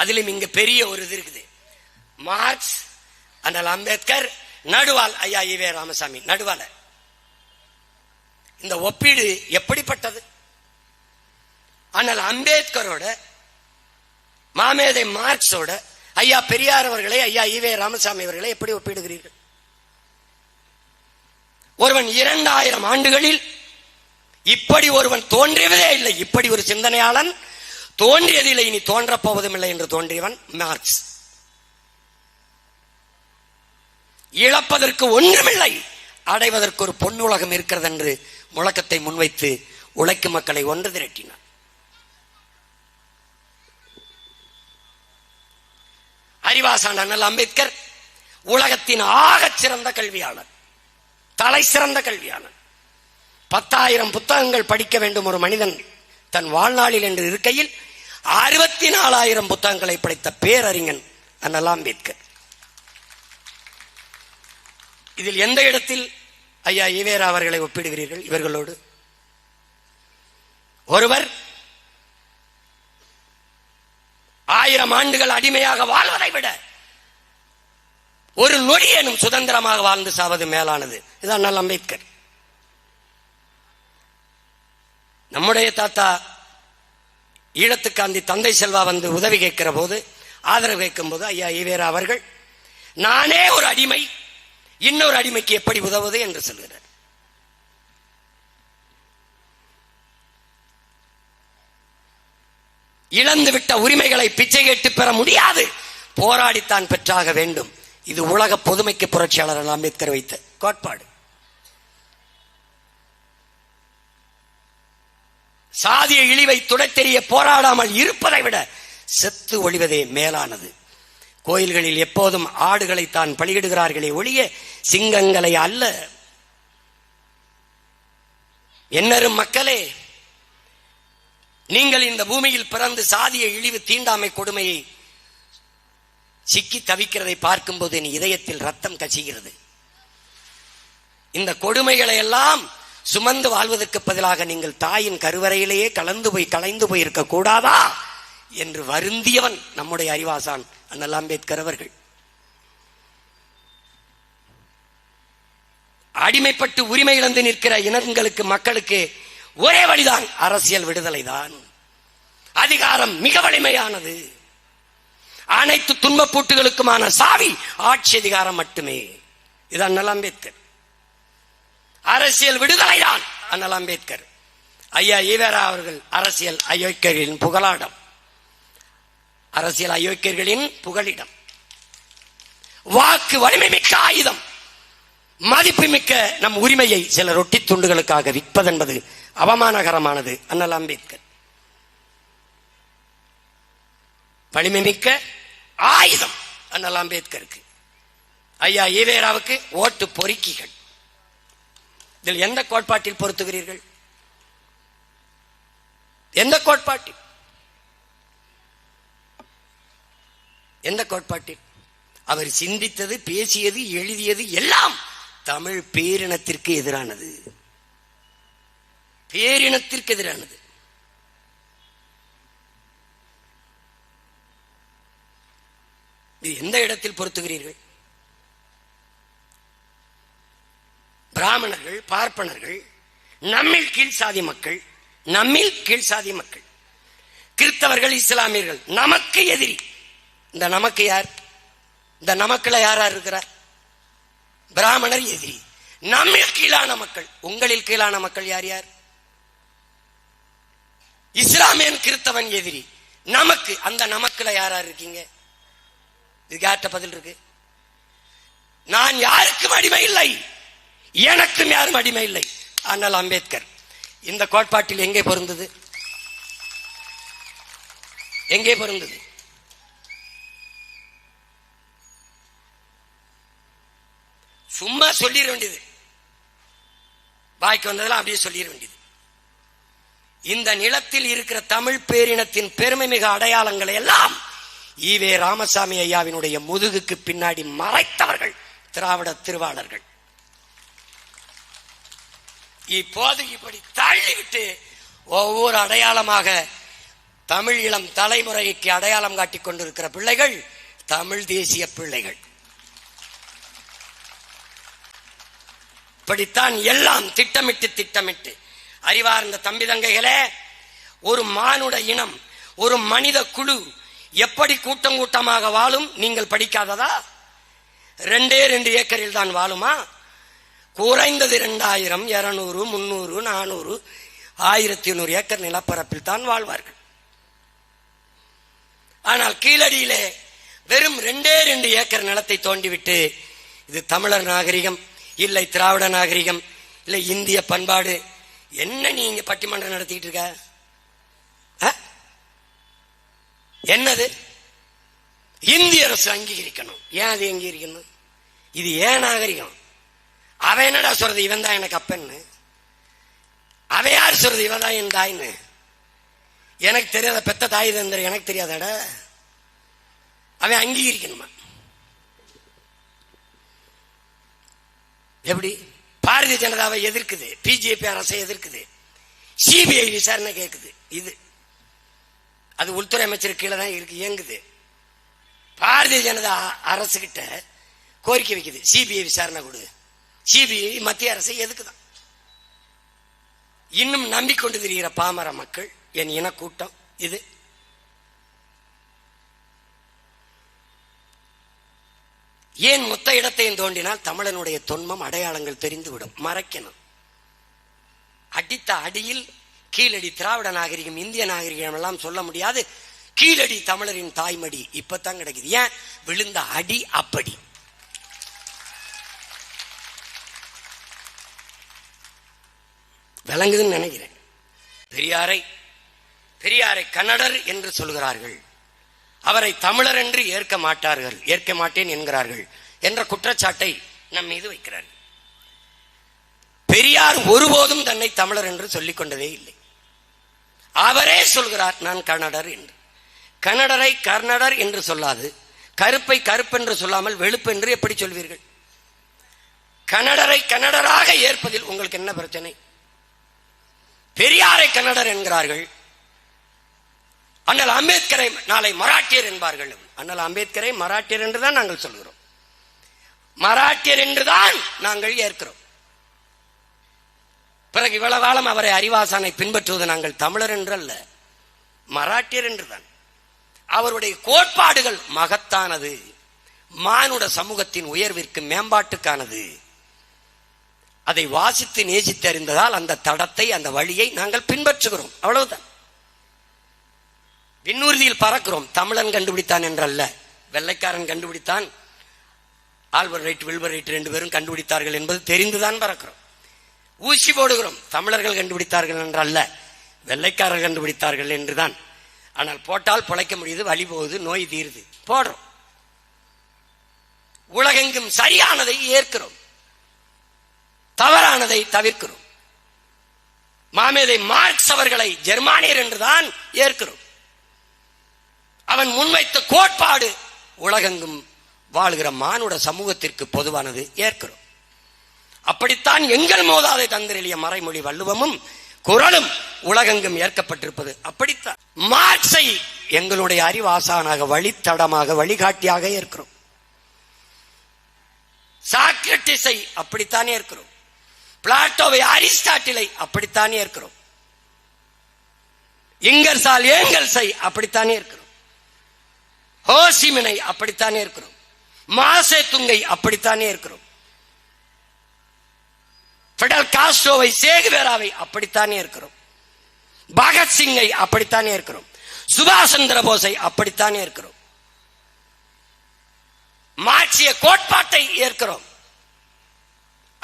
அதிலும் இங்க பெரிய ஒரு இது இருக்குது. மார்க்ஸ் அண்ணல் அம்பேத்கர் நடுவால் ஐயா இவே ராமசாமி நடுவால இந்த ஒப்பீடு எப்படிப்பட்டது? ஆனால் அம்பேத்கரோட மாமேதை மார்க்ஸோட ஐயா பெரியார் அவர்களை ஐயா ஈவே ராமசாமி அவர்களை எப்படி ஒப்பிடுகிறீர்கள்? ஒருவன் இரண்டாயிரம் ஆண்டுகளில் இப்படி ஒருவன் தோன்றியதே இல்லை. இப்படி ஒரு சிந்தனையாளன் தோன்றியதில்லை இனி தோன்றப் போவதும் இல்லை என்று தோன்றியவன் மார்க்ஸ். இழப்பதற்கு ஒன்றுமில்லை அடைவதற்கு ஒரு பொன்னுலகம் இருக்கிறது என்று முழக்கத்தை முன்வைத்து உழைக்கும் மக்களை ஒன்று திரட்டினார் அறிவாசான் அண்ணல் அம்பேத்கர் உலகத்தின் ஆகச் சிறந்த கல்வியாளர் தலை சிறந்த கல்வியாளர். பத்தாயிரம் புத்தகங்கள் படிக்க வேண்டும் ஒரு மனிதன் தன் வாழ்நாளில் என்று இருக்கையில் அறுபத்தி நாலாயிரம் புத்தகங்களை படைத்த பேரறிஞன் அண்ணல் அம்பேத்கர். இதில் எந்த இடத்தில் ஐயா ஈவேரா அவர்களை ஒப்பிடுகிறீர்கள்? இவர்களோடு. ஒருவர் ஆயிரம் ஆண்டுகள் அடிமையாக வாழ்வதை விட ஒரு நொடி எனும் சுதந்திரமாக வாழ்ந்து சாவது மேலானது. இதுதான் அண்ணல் அம்பேத்கர். நம்முடைய தாத்தா ஈழத்துக்காந்தி தந்தை செல்வா வந்து உதவி கேட்கிற போது ஆதரவு கேட்கும் போது ஐயா ஈவேரா அவர்கள் நானே ஒரு அடிமை இன்னொரு அடிமைக்கு எப்படி உதவுவது? என்று சொல்கிறார். இழந்துவிட்ட உரிமைகளை பிச்சை கேட்டு பெற முடியாது. போராடித்தான் பெற்றாக வேண்டும். இது உலக பொதுமைக்கு புரட்சியாளர் அம்பேத்கர் வைத்த கோட்பாடு. சாதிய இழிவை துடைத்தெறிய போராடாமல் இருப்பதை விட செத்து ஒழிவதே மேலானது. கோயில்களில் எப்போதும் ஆடுகளை தான் பலியிடுகிறார்களே ஒழிய சிங்கங்களை அல்ல. என்னரும் மக்களே நீங்கள் இந்த பூமியில் பிறந்து சாதிய இழிவு தீண்டாமை கொடுமையை சிக்கி தவிக்கிறதை பார்க்கும்போது என் இதயத்தில் ரத்தம் கசிகிறது. இந்த கொடுமைகளை எல்லாம் சுமந்து வாழ்வதற்கு பதிலாக நீங்கள் தாயின் கருவறையிலேயே கலந்து போய் கலைந்து போயிருக்க கூடாதா? என்று வருந்தியவன் நம்முடைய அறிவாசான் அண்ணல் அம்பேத்கர் அவர்கள். அடிமைப்பட்டு உரிமை இழந்து நிற்கிற இனங்களுக்கு மக்களுக்கு ஒரே வழிதான் அரசியல் விடுதலை தான் அதிகாரம் மிக வலிமையானது. அனைத்து துன்பப்பூட்டுகளுக்குமான சாவி ஆட்சி அதிகாரம் மட்டுமே. இதான் அண்ணல் அம்பேத்கர். அரசியல் விடுதலை தான் அண்ணல் அம்பேத்கர். ஐயா ஈவேரா அவர்கள் அரசியல் அயோக்கியர்களின் புகழாடம். அரசியல் அயோக்கியர்களின் புகழிடம் வாக்கு வலிமை மிக்க ஆயுதம். மதிப்புமிக்க நம் உரிமையை சில ரொட்டி துண்டுகளுக்காக விற்பதென்பது அவமானகரமானது அண்ணல் அம்பேத்கர். வலிமை மிக்க ஆயுதம் அண்ணல் அம்பேத்கருக்கு. ஐயா ஈவேராவுக்கு ஓட்டு பொறுக்கிகள். இதில் எந்த கோட்பாட்டில் பொருத்துகிறீர்கள்? எந்த கோட்பாட்டில்? எந்த கோட்பாட்டில்? அவர் சிந்தித்தது பேசியது எழுதியது எல்லாம் தமிழ் பேரினத்திற்கு எதிரானது. பேரினத்திற்கு எதிரானது. இது எந்த இடத்தில் பொருத்துகிறீர்கள்? பிராமணர்கள் பார்ப்பனர்கள் நம்மில் கீழ் சாதி மக்கள் நம்மில் கீழ் சாதி மக்கள். கிறிஸ்தவர்கள் இஸ்லாமியர்கள் நமக்கு எதிரி. இந்த நமக்கு யார்? இந்த நமக்குல யாரா இருக்கிறார்? பிராமணர் எதிரி. நம்மில் கீழான மக்கள். உங்களில் கீழான மக்கள் யார் யார்? இஸ்லாமியன் கிறிஸ்தவன் எதிரி. நமக்கு அந்த நமக்குல யாரா இருக்கீங்க? இதுக்கு யார்கிட்ட பதில் இருக்கு? நான் யாருக்கும் அடிமை இல்லை. எனக்கும் யாரும் அடிமை இல்லை. அண்ணல் அம்பேத்கர் இந்த கோட்பாட்டில் எங்கே பொருந்தது? எங்கே பொருந்தது? சும்மா சொல்லிட வேண்டியது. வாய்க்கு வந்ததெல்லாம் அப்படியே சொல்லிட வேண்டியது. இந்த நிலத்தில் இருக்கிற தமிழ் பேரினத்தின் பெருமை மிக அடையாளங்களை எல்லாம் ஈவே ராமசாமி ஐயாவினுடைய முதுகுக்கு பின்னாடி மறைத்தவர்கள் திராவிட திருவாளர்கள். இப்போது இப்படி தள்ளிவிட்டு ஒவ்வொரு அடையாளமாக தமிழ் இளம் தலைமுறைக்கு அடையாளம் காட்டிக் கொண்டிருக்கிற பிள்ளைகள் தமிழ் தேசிய பிள்ளைகள். இப்படித்தான் எல்லாம் திட்டமிட்டு திட்டமிட்டு அறிவார்ந்த தம்பி தங்கைகளே ஒரு மானுட இனம் ஒரு மனித குழு எப்படி கூட்டம் கூட்டமாக வாழும்? நீங்கள் படிக்காததா? ரெண்டே ரெண்டு ஏக்கரில் தான் வாழுமா? குறைந்தது இரண்டாயிரம் இருநூறு முன்னூறு நானூறு ஆயிரத்தி நூறு ஏக்கர் நிலப்பரப்பில் தான் வாழ்வார்கள். ஆனால் கீழடியிலே வெறும் ரெண்டே ரெண்டு ஏக்கர் நிலத்தை தோண்டிவிட்டு இது தமிழர் நாகரிகம் இல்லை திராவிட நாகரிகம் இல்லை இந்திய பண்பாடு என்ன நீ இங்க பட்டிமன்றம் நடத்திட்டு இருக்க? ஆ? என்னது? இந்திய அரசு அங்கீகரிக்கணும். ஏன் அது அங்கீகரிக்கணும்? இது ஏன் நாகரிகம்? அவன் என்னடா சொல்றது? இவன் தான் எனக்கு அப்பன்னு. அவன் யார் சொல்றது? இவன் தான் என் தாய்ன்னு. எனக்கு தெரியாத பெத்த தாய் தந்தர் எனக்கு தெரியாதட. அவன் அங்கீகரிக்கணுமா? எப்படி? பாரதிய ஜனதாவை எதிர்க்குது. பிஜேபி அரசை எதிர்க்குது. சிபிஐ விசாரணை கேட்குது இது. அது உள்துறை அமைச்சர் கீழே தான் இருக்கு இயங்குது. பாரதிய ஜனதா அரசுகிட்ட கோரிக்கை வைக்குது. சிபிஐ விசாரணை கொடு. சிபிஐ மத்திய அரசை எதுக்குதான்? இன்னும் நம்பிக்கொண்டு திரிகிற பாமர மக்கள் என் இன கூட்டம் இது. ஏன் மொத்த இடத்தையும் தோண்டினால் தமிழனுடைய தொன்மம் அடையாளங்கள் தெரிந்துவிடும். மறைக்கணும். அடித்த அடியில் கீழடி திராவிட நாகரிகம் இந்திய நாகரிகம் எல்லாம் சொல்ல முடியாது. கீழடி தமிழரின் தாய்மடி இப்பதான் கிடைக்குது. ஏன்? விழுந்த அடி அப்படி. விளங்குதுன்னு நினைக்கிறேன். பெரியாரை பெரியாரை கன்னடர் என்று சொல்கிறார்கள். அவரை தமிழர் என்று ஏற்க மாட்டார்கள் ஏற்க மாட்டேன் என்கிறார்கள் என்ற குற்றச்சாட்டை நம் மீது வைக்கிறார்கள் பெரியார் ஒருபோதும் தன்னை தமிழர் என்று சொல்லிக் கொண்டதே இல்லை. அவரே சொல்கிறார் நான் கன்னடர் என்று. கன்னடரை கர்ணடர் என்று சொல்லாது கருப்பை கருப்பென்று சொல்லாமல் வெளுப்பென்று எப்படி சொல்வீர்கள்? கன்னடரை கன்னடராக ஏற்பதில் உங்களுக்கு என்ன பிரச்சனை? பெரியாரை கன்னடர் என்கிறார்கள். அண்ணல் அம்பேத்கரை நாளை மராட்டியர் என்பார்கள். அண்ணல் அம்பேத்கரை மராட்டியர் என்றுதான் நாங்கள் சொல்கிறோம். மராட்டியர் என்றுதான் நாங்கள் ஏற்கிறோம். பிறகு இவ்வளவு காலம் அவரை அறிவாசானை பின்பற்றுவது நாங்கள் தமிழர் என்றல்ல. மராட்டியர் என்றுதான் அவருடைய கோட்பாடுகள் மகத்தானது. மானுட சமூகத்தின் உயர்விற்கு மேம்பாட்டுக்கானது. அதை வாசித்து நேசித்து அறிந்ததால் அந்த தடத்தை அந்த வழியை நாங்கள் பின்பற்றுகிறோம். அவ்வளவுதான். விண்ணூர்தியில் பறக்கிறோம். தமிழன் கண்டுபிடித்தான் என்றல்ல. வெள்ளைக்காரன் கண்டுபிடித்தான். ஆல்வர் ரைட் வில்வர் ரைட் ரெண்டு பேரும் கண்டுபிடித்தார்கள் என்பது தெரிந்துதான் பறக்கிறோம். ஊசி போடுகிறோம். தமிழர்கள் கண்டுபிடித்தார்கள் என்றல்ல. வெள்ளைக்காரர்கள் கண்டுபிடித்தார்கள் என்றுதான். ஆனால் போட்டால் பிழைக்க முடியுது வழி போகுது நோய் தீருது. போடுறோம். உலகெங்கும் சரியானதை ஏற்கிறோம். தவறானதை தவிர்க்கிறோம். மாமேதை மார்க்ஸ் அவர்களை ஜெர்மானியர் என்றுதான் ஏற்கிறோம். அவன் முன்வைத்த கோட்பாடு உலகெங்கும் வாழ்கிற மானுட சமூகத்திற்கு பொதுவானது ஏற்கிறோம். அப்படித்தான் எங்கள் மோதாதை தந்திரெளிய மறைமொழி வள்ளுவமும் குரலும் உலகெங்கும் ஏற்கப்பட்டிருப்பது. அப்படித்தான் மார்க்ஸை எங்களுடைய அறிவாசானாக வழித்தடமாக வழிகாட்டியாக ஏற்கிறோம். சாக்ரட்டிஸை அப்படித்தான் ஏற்கிறோம். பிளாட்டோவை அரிஸ்டாட்டிலை அப்படித்தானே இருக்கிறோம். இங்கர்சால் ஏங்கல்ஸை அப்படித்தானே இருக்கிறோம். ஹோசிமினை அப்படித்தானே இருக்கிறோம். மாசே துங்கை அப்படித்தானே இருக்கிறோம். பிடல் காஸ்டோவை சேகுவேராவை அப்படித்தானே இருக்கிறோம். பகத்சிங்கை அப்படித்தானே இருக்கிறோம். சுபாஷ் சந்திர போஸை அப்படித்தானே இருக்கிறோம். மாற்றிய கோட்பாட்டை ஏற்கிறோம்.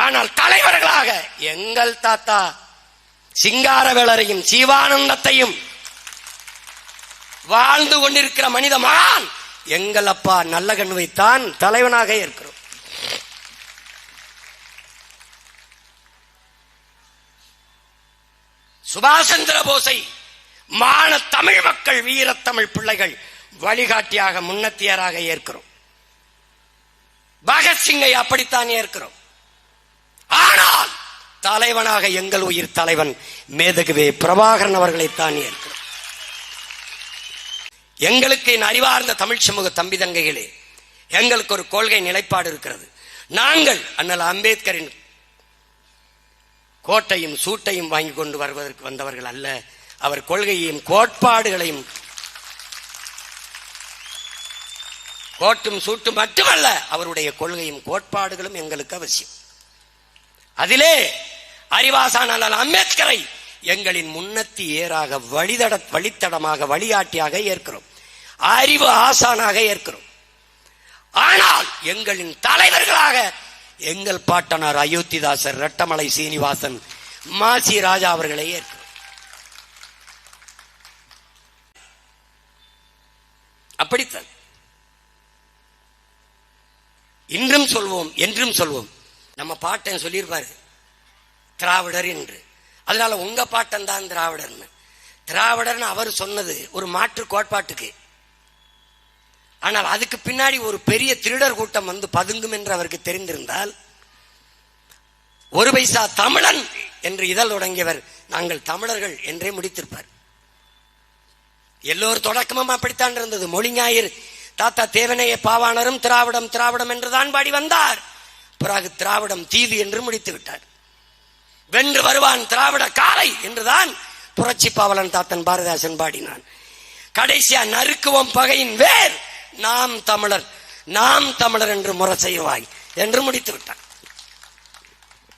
ஆனால் தலைவர்களாக எங்கள் தாத்தா சிங்காரவேளரையும் சீவானந்தத்தையும் வாழ்ந்து கொண்டிருக்கிற மனித மகான் எங்கள் அப்பா நல்ல கண் வைத்தான் தலைவனாக இருக்கிறோம். சுபாஷ் சந்திர போஸை மான தமிழ் மக்கள் வீரத்தமிழ் பிள்ளைகள் வழிகாட்டியாக முன்னத்தியராக ஏற்கிறோம். பகத்சிங்கை அப்படித்தான் ஏற்கிறோம். தலைவனாக எங்கள் உயிர் தலைவன் மேதகுவே பிரபாகரன் அவர்களைத்தான் ஏற்கிறோம் எங்களுக்கு என் அறிவார்ந்த தமிழ் சமூக தம்பி தங்கைகளே எங்களுக்கு ஒரு கொள்கை நிலைப்பாடு இருக்கிறது. நாங்கள் அண்ணல் அம்பேத்கரின் கோட்டையும் சூட்டையும் வாங்கி கொண்டு வருவதற்கு வந்தவர்கள் அல்ல. அவர் கொள்கையையும் கோட்பாடுகளையும் கோட்டும் சூட்டும் மட்டுமல்ல அவருடைய கொள்கையும் கோட்பாடுகளும் எங்களுக்கு அவசியம். அதிலே அறிவாசான் அம்பேத்கரை எங்களின் முன்னத்தி ஏறாக வழிதட வழித்தடமாக வழிகாட்டியாக ஏற்கிறோம். அறிவு ஆசானாக ஏற்கிறோம். ஆனால் எங்களின் தலைவர்களாக எங்கள் பாட்டனார் அயோத்திதாசர் ரெட்டமலை சீனிவாசன் மாசி ராஜா அவர்களை ஏற்கிறோம். அப்படித்தான். இன்றும் சொல்வோம் என்றும் சொல்வோம். நம்ம பாட்டன் சொல்லியிருப்பாரு. திராவிடர் என்று. அதனால உங்க பாட்டம் தான் திராவிடர்னு. திராவிடர்னு அவர் சொன்னது ஒரு மாற்று கோட்பாட்டுக்கு. ஆனால் அதுக்கு பின்னாடி ஒரு பெரிய திருடர் கூட்டம் வந்து பதுங்கும் என்று அவருக்கு தெரிந்திருந்தால் ஒரு பைசா தமிழன் என்று இதழ் தொடங்கியவர் நாங்கள் தமிழர்கள் என்றே முடித்திருப்பார். எல்லோர் தொடக்கமும் அப்படித்தான் இருந்தது. மொழி ஞாயிறு தாத்தா தேவனைய பாவாணரும் திராவிடம் திராவிடம் என்றுதான் பாடி வந்தார். பிறகு திராவிடம் தீது என்று முடித்து விட்டார். வென்று வருவான் திராவிட காலை என்றுதான் புரட்சி பாவலன் தாத்தன் பாரதாசன் பாடினான். கடைசியா நறுக்குவோம் பகையின் வேர். நாம் தமிழர் நாம் தமிழர் என்று முறை செய்வாய் என்று முடித்து விட்டான்